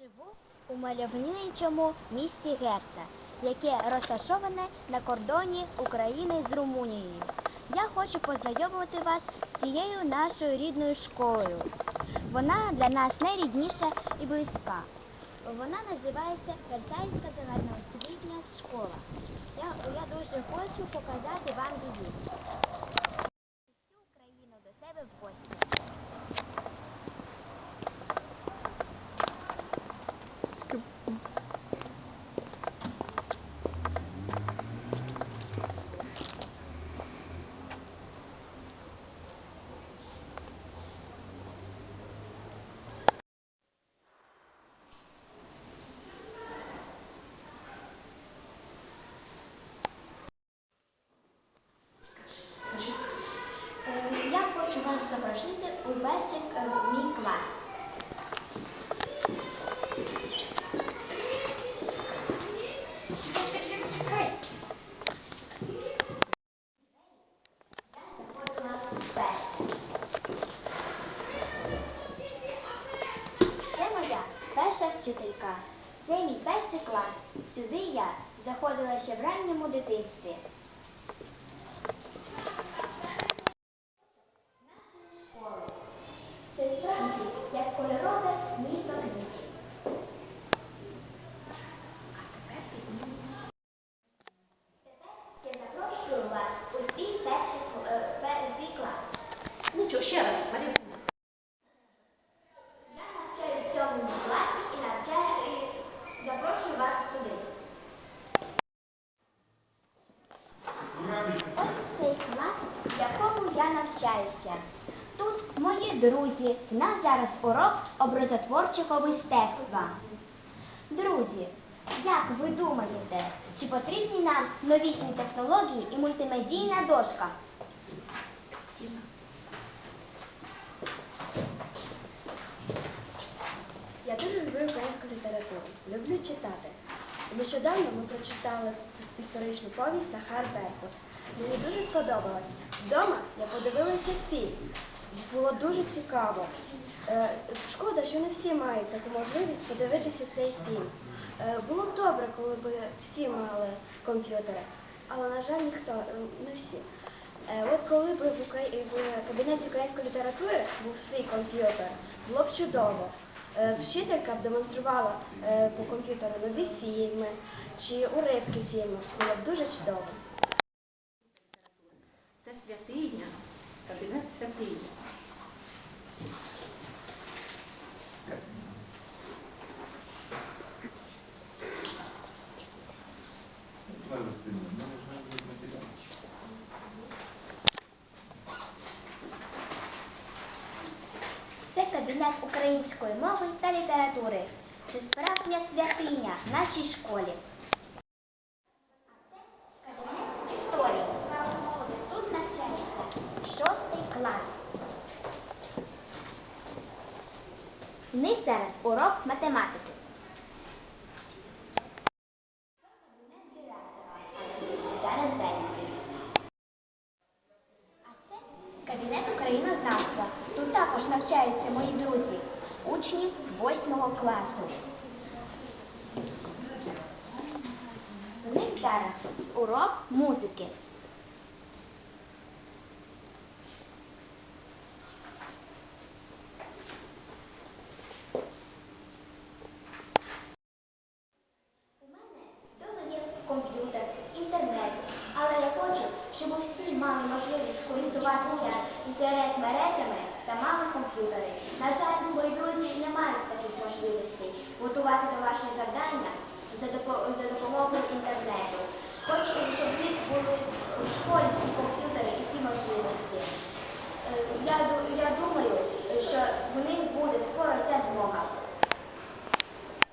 Живу у мальовничому місті Герца, яке розташоване на кордоні України з Румунією. Я хочу познайомити вас з цією нашою рідною школою. Вона для нас найрідніша і близька. Вона називається Герцайська загальноосвітня школа. Я, я дуже хочу показати вам її. Всю Україну до себе в гості. Е, Я хочу вас запросити у перший е, мій клас. Я заходила вперше. Це моя перша. Це мій перший клас. Сюди я заходила ще в ранньому дитинстві. школи. Це справді як кольорове місто квітів. Тепер я запрошую вас у свій перший кл- е, пе- свій клас. Нічого, ще раз, Марія. Я навчаюсь в сьомому класі і навчаю і запрошую вас туди. Ось цей клас, в якому я. Тут мої друзі. У нас зараз урок образотворчого мистецтва. Друзі, як ви думаєте, чи потрібні нам новітні технології і мультимедійна дошка? Я дуже люблю українську літературу, люблю читати. Нещодавно ми прочитали історичну повість Сахар Беркут. Мені дуже сподобалось. Вдома я подивилася фільм. Було дуже цікаво. Е, Шкода, що не всі мають таку можливість подивитися цей фільм. Е, Було б добре, коли б всі мали комп'ютери, але, на жаль, ніхто, е, не всі. От коли б в, кабінеті української літератури був свій комп'ютер, було б чудово. Вчителька б демонструвала по комп'ютеру нові фільми чи уривки фільмів. Було б дуже чудово. Святиня, кабінет святиня. Це кабінет української мови та літератури. Це справжня святиня в нашій школі. А це кабінет історії. Тут навчається шостий клас. У них зараз урок математики. Зараз зайнятий. А це кабінет українознавства. Тут також навчаються мої друзі, учні 8 класу. У них зараз урок музики. У мене вдома є комп'ютер, інтернет, але я хочу, щоб усі мали можливість користуватися інтернет-мережами та мали комп'ютери. На жаль, мої друзі не мають таких можливостей готувати домашні завдання за, допомогою інтернету. Хочу, щоб в них були в школі комп'ютери